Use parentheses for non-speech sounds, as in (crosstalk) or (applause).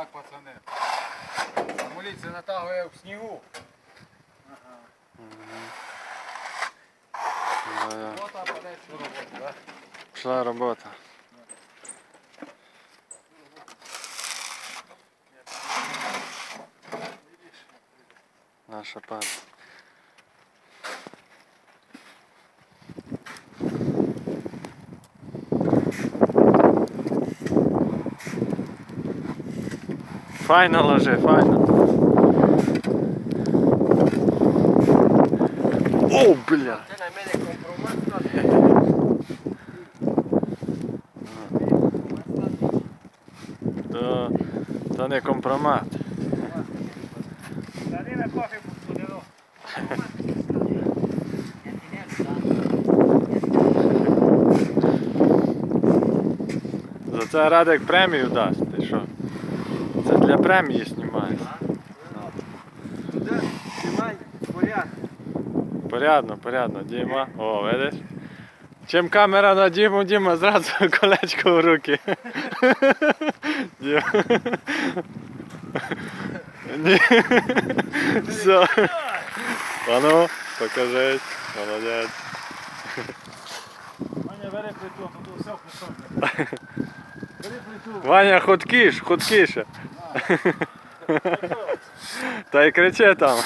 Так, пацани. Амуліція натягує в снігу. Ага. Да, да. Робота падає всю роботу, так? Пішла робота. Наша пара. Файно ложи, файно. О, бля! Це на мене компромат. То, то не компромат. Данина кофе подано. За це Радик премію дасть. Для премії знімає. Знімай порядок. Порядно, порядно, Діма. О, видиш? Чим камера на Діму, Діма зразу (laughs) колечко в руки. (laughs) Діма. (laughs) Ні. Все. А ну, покажись. Молодець. Ваня, бери плиту, тут все присохне. Ваня, ходкіш, ходкіше. Та й кричи там.